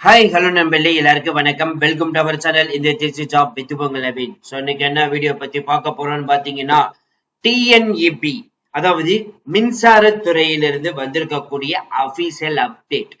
Hi hello நம்பளே எல்லாருக்கும் வணக்கம். வெல்கம் டு அவர் சேனல் இந்த திருச்சி ஜாப் வித் பொங்கல் அபின் ஸோ இன்னைக்கு என்ன வீடியோ பத்தி பார்க்க போறோம்னு பாத்தீங்கன்னா டிஎன்இபி அதாவது மின்சார துறையிலிருந்து வந்திருக்கக்கூடிய அபிஷியல் அப்டேட்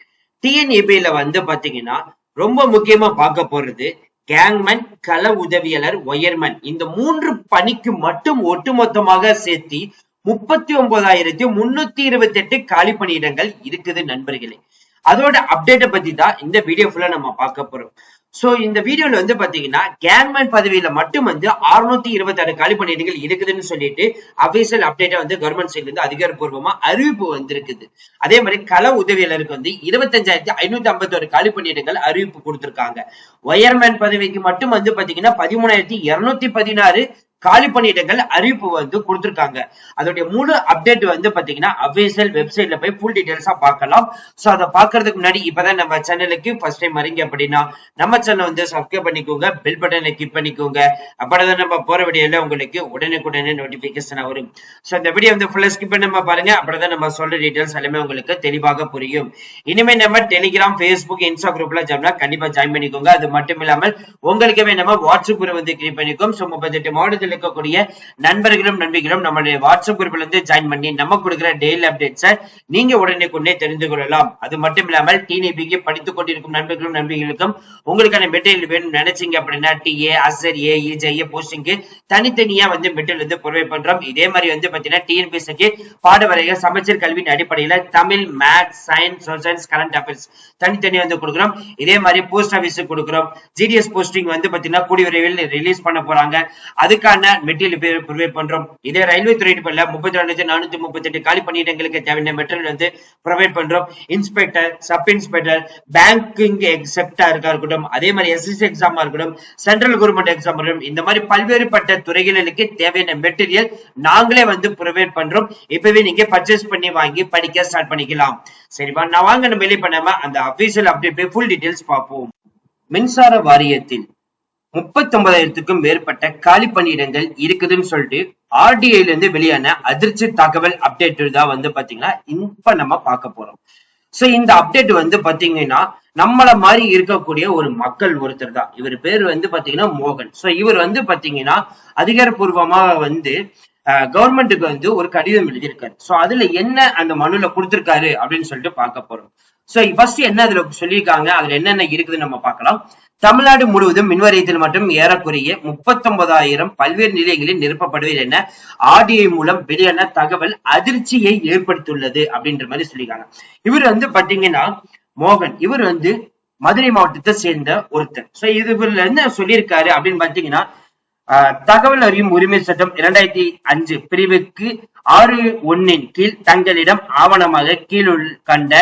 டிஎன்இபியில வந்து பாத்தீங்கன்னா ரொம்ப முக்கியமா பார்க்க போறது கேங்மேன் கள உதவியாளர் ஒயர்மேன் இந்த மூன்று பணிக்கு மட்டும் ஒட்டுமொத்தமாக சேர்த்து முப்பத்தி ஒன்பதாயிரத்தி முன்னூத்தி இருபத்தி எட்டு காலி பணியிடங்கள் இருக்குது நண்பர்களே. அதோட அப்டேட்டை பத்தி தான் இந்த வீடியோ ஃபுல்லா நம்ம பார்க்க போறோம். சோ இந்த வீடியோல வந்து பாத்தீங்கன்னா கேங்மேன் பதவியில மட்டும் வந்து அறுநூத்தி இருபத்தி ஆறு காலி பணியிடங்கள் இருக்குதுன்னு சொல்லிட்டு அபிஷியல் அப்டேட்டா வந்து கவர்மெண்ட் சைட்ல இருந்து அதிகாரப்பூர்வமா அறிவிப்பு வந்திருக்குது. அதே மாதிரி கள உதவியாளருக்கு வந்து இருபத்தஞ்சாயிரத்தி ஐநூத்தி ஐம்பத்தி ஒரு காலி பணியிடங்கள் அறிவிப்பு கொடுத்திருக்காங்க. ஒயர்மேன் பதவிக்கு மட்டும் வந்து பாத்தீங்கன்னா பதிமூணாயிரத்தி இருநூத்தி பதினாறு காலி பணியிடங்கள் அறிவிப்பு வந்து கொடுத்துருக்காங்க. அதோடைய முழு அப்டேட் வந்து பாத்தீங்கன்னா அபிஷியல் வெப்சைட்ல போய் ஃபுல் டீடைல்ஸா பார்க்கலாம். சோ அதை பாக்குறதுக்கு முன்னாடி இப்பதான் நம்ம சேனலுக்கு ஃபர்ஸ்ட் டைம் வரீங்க அப்படின்னா நம்ம சேனல் வந்து சப்ஸ்கிரைப் பண்ணிக்கோங்க பெல் பட்டனை கிளிக் பண்ணிக்கோங்க. அப்படிதான் நம்ம போற வீடியோல உங்களுக்கு உடனுக்குடனே நோட்டிபிகேஷன் வரும். சோ இந்த வீடியோ வந்து ஃபுல்லா ஸ்கிப் பண்ணாம பாருங்க. அப்படிதான் நம்ம சொல்ற டீடைல்ஸ் எல்லாமே உங்களுக்கு தெளிவாக புரியும். இனிமே நம்ம டெலிகிராம் ஃபேஸ்புக் இன்ஸ்டா குரூப்ல ஜாப்னா கண்டிப்பா ஜாயின் பண்ணிக்கோங்க. அது மட்டும் இல்லாமல் உங்களுக்கே நம்ம வாட்ஸ்அப் குரூப் வந்து கிரியேட் பண்ணிக்கோம். ஸோ முப்பத்தெட்டு மாவட்டத்தில் இருக்கக்கூடிய நண்பர்களும் நண்பிகளும் நம்மளுடைய வாட்ஸ்அப் குரூப்ல இருந்து ஜாயின் பண்ணி நம்ம கொடுக்குற டெய்லி அப்டேட்ஸை நீங்க உடனே கொண்டே தெரிந்து கொள்ளலாம். அது மட்டும் இல்லாமல் டிஎன்பிக்கு படித்துக் கொண்டிருக்கும் நண்பர்களும் நண்பிகளுக்கும் உங்களுக்கான மெட்டீரியல் வேணும் நினைச்சீங்க அப்படின்னா டிஏ அசர் ஏ இஜே போஸ்டிங்க்கு தனித்தனியா வந்து மெட்டீரியல் வந்து ப்ரொவைட் பண்றோம். இதே மாதிரி வந்து பாத்தீங்கன்னா டிஎன்பிஎஸ்சிக்கு பாடவரைக சமச்சீர் கல்வியின் அடிப்படையில Tamil maths science social science current affairs தனித்தனியா வந்து கொடுக்குறோம். இதே மாதிரி போஸ்ட் ஆபீஸுக்கு கொடுக்குறோம். ஜிடிஎஸ் போஸ்டிங் வந்து பாத்தீங்கன்னா கூடிய விரைவில் ரிலீஸ் பண்ண போறாங்க. அதுக்கான மெட்டீரியல் ப்ரொவைட் பண்றோம். இதே ரயில்வே துறை பண்ணல முப்பத்தி ரெண்டு நானூத்தி முப்பத்தி எட்டு காலி பணியிடங்களுக்கு தேவையான மெட்டீரியல் வந்து ப்ரொவைட் பண்றோம். இன்ஸ்பெக்டர் சப் இன்ஸ்பெக்டர் பேங்கிங் எக்ஸெப்டா இருக்கா இருக்கட்டும் அதே மாதிரி எஸ்எஸ்சி எக்ஸாமா இருக்கட்டும் சென்ட்ரல் கவர்மெண்ட் எக்ஸாம் இருக்கட்டும் இந்த மாதிரி பல்வேறுபட்ட துறைகளுக்கு தேவையான மெட்டீரியல் நாங்களே வந்து ப்ரொவைட் பண்றோம். இப்பவே நீங்க பர்ச்சேஸ் பண்ணி வாங்கி படிக்க ஸ்டார்ட் பண்ணிக்கலாம். சரிப்பா நான் வாங்க நம்ம வெளியே பண்ணாம அந்த அபிஷியல் அப்டேட் ஃபுல் டீடைல்ஸ் பார்ப்போம். மின்சார வாரியத்தில் முப்பத்தி ஒன்பதாயிரத்துக்கும் மேற்பட்ட காலி பணியிடங்கள் இருக்குதுன்னு சொல்லிட்டு ஆர்டிஐல இருந்து வெளியான அதிர்ச்சி தகவல் அப்டேட் தான் வந்து பாத்தீங்கன்னா இப்ப நம்ம பார்க்க போறோம். சோ இந்த அப்டேட் வந்து பாத்தீங்கன்னா நம்மள மாதிரி இருக்கக்கூடிய ஒரு மக்கள் ஒருத்தர் தான். இவர் பேர் வந்து பாத்தீங்கன்னா மோகன். சோ இவர் வந்து பாத்தீங்கன்னா அதிகாரப்பூர்வமா வந்து கவர்மெண்ட்டுக்கு வந்து ஒரு கடிதம் எழுதியிருக்காரு. சோ அதுல என்ன அந்த மனுல கொடுத்திருக்காரு அப்படின்னு சொல்லிட்டு பார்க்க போறோம். சோ ஃபர்ஸ்ட் என்ன அதுல சொல்லியிருக்காங்க? அதுல என்னென்ன இருக்குதுன்னு நம்ம பார்க்கலாம். தமிழ்நாடு முழுவதும் மின்வாரியத்தில் மட்டும் ஏறக்குறைய முப்பத்தொன்பதாயிரம் பல்வேறு நிலையங்களில் நிரப்பப்படுவது என ஆர்டிஐ மூலம் வெளியான தகவல் அதிர்ச்சியை ஏற்படுத்தியுள்ளது அப்படின்ற மாதிரி சொல்லியிருக்காங்க. இவர் வந்து பாத்தீங்கன்னா மோகன். இவர் வந்து மதுரை மாவட்டத்தை சேர்ந்த ஒருத்தர். சோ இதுல என்ன சொல்லியிருக்காரு அப்படின்னு பாத்தீங்கன்னா தகவல் அறியும் உரிமை சட்டம் இரண்டாயிரத்தி அஞ்சு பிரிவுக்கு ஆறு ஒன்னின் கீழ் தங்களிடம் ஆவணமாக கீழுள் கண்ட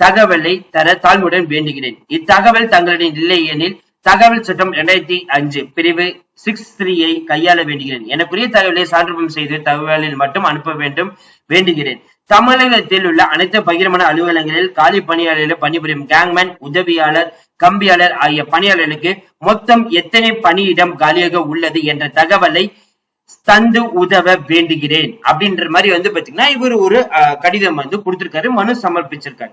தகவலை தர தாழ்வுடன் வேண்டுகிறேன். இத்தகவல் தங்களிடம் இல்லை எனில் தகவல் சட்டம் இரண்டாயிரத்தி அஞ்சு பிரிவு சிக்ஸ் த்ரீயை கையாள வேண்டுகிறேன். எனக்குரிய தகவலை சான்றுபம் செய்து தகவலில் மட்டும் அனுப்ப வேண்டும் வேண்டுகிறேன். தமிழகத்தில் உள்ள அனைத்து பகிரமான அலுவலகங்களில் காலி பணியாளர்கள் பணிபுரியும் கேங்மேன் உதவியாளர் கம்பியாளர் ஆகிய பணியாளர்களுக்கு மொத்தம் எத்தனை பணியிடம் காலியாக உள்ளது என்ற தகவலை தந்து உதவ வேண்டுகிறேன் அப்படின்ற மாதிரி வந்து பாத்தீங்கன்னா இவர் ஒரு கடிதம் வந்து கொடுத்திருக்காரு மனு சமர்ப்பிச்சிருக்காரு.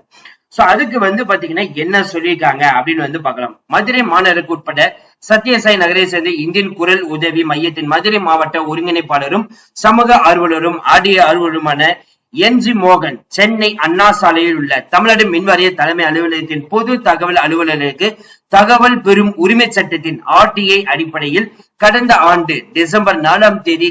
சோ அதுக்கு வந்து பாத்தீங்கன்னா என்ன சொல்லியிருக்காங்க அப்படின்னு வந்து பார்க்கலாம். மதுரை மாநகருக்கு உட்பட சத்யசாய் நகரை சேர்ந்த இந்தியன் குரல் உதவி மையத்தின் மதுரை மாவட்ட ஒருங்கிணைப்பாளரும் சமூக ஆர்வலரும் ஆடிய ஆர்வலருமான என் ஜி மோகன் சென்னை அண்ணா சாலையில் உள்ள தமிழ்நாடு மின்வாரிய தலைமை அலுவலகத்தின் பொது தகவல் அலுவலருக்கு தகவல் பெறும் உரிமை சட்டத்தின் ஆர்டிஐ அடிப்படையில் கடந்த ஆண்டு டிசம்பர் நாலாம் தேதி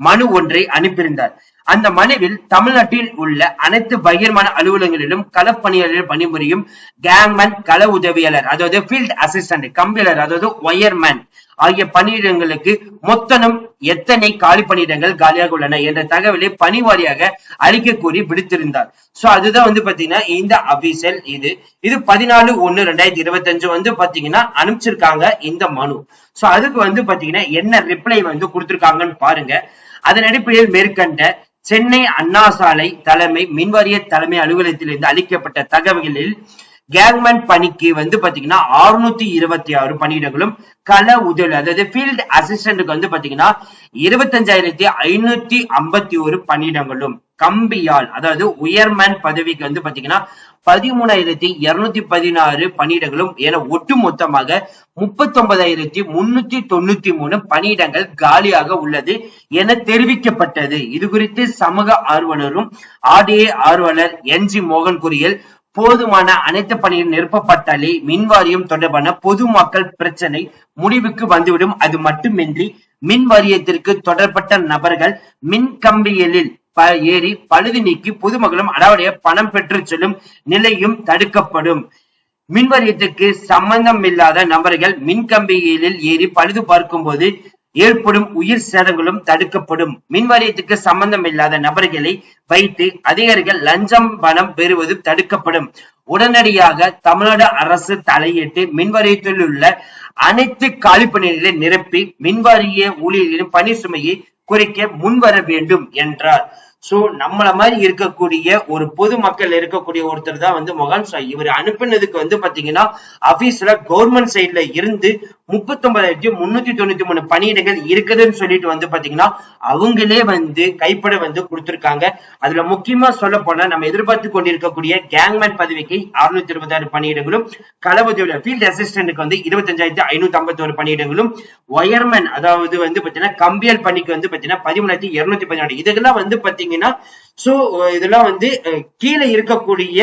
மனு ஒன்றை அனுப்பியிருந்தார். அந்த மனுவில் தமிழ்நாட்டில் உள்ள அனைத்து பகிர்மான அலுவலகங்களிலும் களப்பணியாளர்கள் பணிபுரியும் கேங்மேன் கள உதவியாளர் அதாவது ஃபீல்ட் அசிஸ்டன்ட் கம்பியலர் அதாவது ஒயர்மேன் ஆகிய பணியிடங்களுக்கு மொத்தம் எத்தனை காலி பணியிடங்கள் காலியாக உள்ளன என்ற தகவலை பணிவாரியாக அறிக்கை கூறி விடுத்திருந்தார். சோ அதுதான் வந்து பாத்தீங்கன்னா இந்த அபிசல் இது. இது பதினாலு ஒண்ணு ரெண்டாயிரத்தி இருபத்தி அஞ்சு வந்து பாத்தீங்கன்னா அனுப்பிச்சிருக்காங்க இந்த மனு. சோ அதுக்கு வந்து பாத்தீங்கன்னா என்ன ரிப்ளை வந்து கொடுத்திருக்காங்கன்னு பாருங்க. அதன் அடிப்படையில் மேற்கண்ட சென்னை அண்ணா சாலை தலைமை மின்வாரிய தலைமை அலுவலகத்திலிருந்து அளிக்கப்பட்ட தகவல்களில் கேங்மேன் பணிக்கு வந்து பாத்தீங்கன்னா அறுநூத்தி இருபத்தி ஆறு பணியிடங்களும் கள உதவி அதாவது ஃபீல்ட் அசிஸ்டன்ட்க்கு வந்து பாத்தீங்கன்னா இருபத்தஞ்சாயிரத்தி ஐநூத்தி ஐம்பத்தி ஒரு பணியிடங்களும் கம்பியால் அதாவது உயர்மேன் பதவிக்கு வந்து பாத்தீங்கன்னா பதிமூணாயிரத்தி இருநூத்தி பதினாறு பணியிடங்களும் என ஒட்டு மொத்தமாக முப்பத்தி ஒன்பதாயிரத்தி முன்னூத்தி தொண்ணூத்தி மூணு பணியிடங்கள் காலியாக உள்ளது என தெரிவிக்கப்பட்டது. இது குறித்து சமூக ஆர்வலரும் ஆர்டிஏ ஆர்வலர் என் ஜி மோகன் கூறியல் போதுமான அனைத்து பணியும் நிரப்பப்பட்டாலே மின்வாரியம் தொடர்பான பொதுமக்கள் பிரச்சனை முடிவுக்கு வந்துவிடும். அது மட்டுமின்றி மின் வாரியத்திற்கு தொடர்பட்ட நபர்கள் மின் கம்பியலில் ஏறி பழுது நீக்கி பொதுமக்களும் அடாவுடைய பணம் பெற்று செல்லும் நிலையும் தடுக்கப்படும். மின்வாரியத்திற்கு சம்பந்தம் இல்லாத நபர்கள் மின் கம்பிகளில் ஏறி பழுது பார்க்கும் போது ஏற்படும் உயிர் சேதங்களும் தடுக்கப்படும். மின் வாரியத்துக்கு சம்பந்தம் இல்லாத நபர்களை வைத்து அதிகாரிகள் லஞ்சம் பணம் பெறுவது தடுக்கப்படும். உடனடியாக தமிழ்நாடு அரசு தலையிட்டு மின்வாரியத்தில் உள்ள அனைத்து காலிப்பணிகளை நிரப்பி மின்வாரிய ஊழியர்களின் பணி சுமையை குறைக்க முன்வர வேண்டும் என்றார். சோ நம்மள மாதிரி இருக்கக்கூடிய ஒரு பொதுமக்கள் இருக்கக்கூடிய ஒருத்தர் தான் வந்து மொகான் சாய். இவர் அனுப்பினதுக்கு வந்து பாத்தீங்கன்னா ஆபீஸ்ல கவர்மெண்ட் சைட்ல இருந்து முப்பத்தி ஒன்பதாயிரத்தி முன்னூத்தி தொண்ணூத்தி மூணு பணியிடங்கள் இருக்குதுன்னு சொல்லிட்டு வந்து பாத்தீங்கன்னா அவங்களே வந்து கைப்பட வந்து கொடுத்திருக்காங்க. அதுல முக்கியமா சொல்ல போனா நம்ம எதிர்பார்த்து கொண்டிருக்கக்கூடிய கேங்மேன் பதவிக்கு அறுநூத்தி இருபத்தாறு பணியிடங்களும் களபதியோட ஃபீல்ட் அசிஸ்டன்ட்டுக்கு வந்து இருபத்தஞ்சாயிரத்தி ஐநூத்தி ஐம்பத்தி ஒரு பணியிடங்களும் ஒயர்மேன் அதாவது வந்து பாத்தீங்கன்னா கம்பியல் பணிக்கு வந்து பாத்தீங்கன்னா பதிமூணாயிரத்தி இருநூத்தி பதினாறு இதெல்லாம் வந்து பாத்தீங்கன்னா சோ இதெல்லாம் வந்து கீழே இருக்கக்கூடிய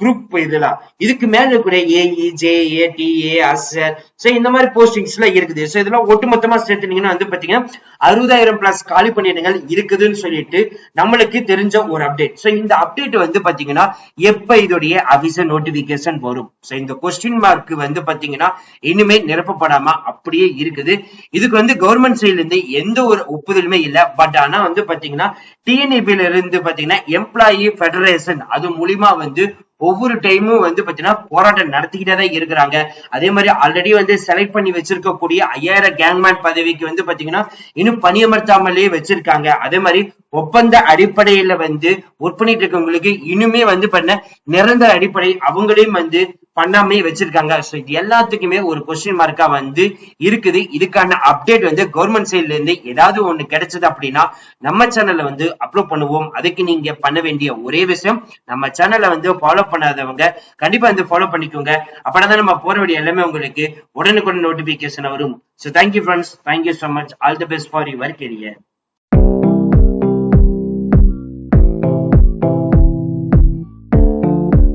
குரூப் இதெல்லாம் இதுக்கு மேல இருக்கக்கூடிய ஏஇ ஜேஏ டிஏ அசர் சோ இந்த மாதிரி போஸ்டிங்ஸ் எல்லாம் இருக்குது. சோ இதெல்லாம் ஒட்டுமொத்தமா சேர்த்துனீங்கன்னா வந்து பாத்தீங்கன்னா அறுபதாயிரம் பிளஸ் காலி பணியிடங்கள் இருக்குதுன்னு சொல்லிட்டு நம்மளுக்கு தெரிஞ்ச ஒரு அப்டேட் சோ இந்த அப்டேட் வந்து பாத்தீங்கன்னா எப்ப இதோடைய அபிஷன் நோட்டிபிகேஷன் வரும்? சோ இந்த கொஸ்டின் மார்க் வந்து பாத்தீங்கன்னா இனிமே நிரப்பப்படாம அப்படியே இருக்குது. இதுக்கு வந்து கவர்மெண்ட் சைடுல இருந்து எந்த ஒரு ஒப்புதலுமே இல்லை. பட் ஆனா வந்து பாத்தீங்கன்னா டிஎன்இபில இருந்து பாத்தீங்கன்னா எம்ப்ளாயி ஃபெடரேஷன் அது மூலியமா வந்து edildi ஒவ்வொரு டைமும் வந்து பாத்தீங்கன்னா போராட்டம் நடத்திக்கிட்டே தான் இருக்கிறாங்க. அதே மாதிரி ஆல்ரெடி வந்து செலக்ட் பண்ணி வச்சிருக்கக்கூடிய ஐயாயிரம் கேங்மேன் பதவிக்கு வந்து பாத்தீங்கன்னா இன்னும் பணியமர்த்தாமலே வச்சிருக்காங்க. அதே மாதிரி ஒப்பந்த அடிப்படையில வந்து ஒர்க் பண்ணிட்டு இருக்கவங்களுக்கு இன்னுமே வந்து பண்ண நிரந்தர அடிப்படை அவங்களையும் வந்து பண்ணாமே வச்சிருக்காங்க. ஸோ இது எல்லாத்துக்குமே ஒரு கொஸ்டின் மார்க்கா வந்து இருக்குது. இதுக்கான அப்டேட் வந்து கவர்மெண்ட் சைட்ல இருந்து ஏதாவது ஒண்ணு கிடைச்சது அப்படின்னா நம்ம சேனல்ல வந்து அப்லோட் பண்ணுவோம். அதுக்கு நீங்க பண்ண வேண்டிய ஒரே விஷயம் நம்ம சேனலை வந்து ஃபாலோ பண்ணாதவங்க கண்டிப்பா வந்து ஃபாலோ பண்ணிக்கோங்க. அப்படின்னா நம்ம போற வழி எல்லாமே உங்களுக்கு உடனுக்குடன் நோட்டிபிகேஷன் வரும். So thank you friends thank you so much all the best for your career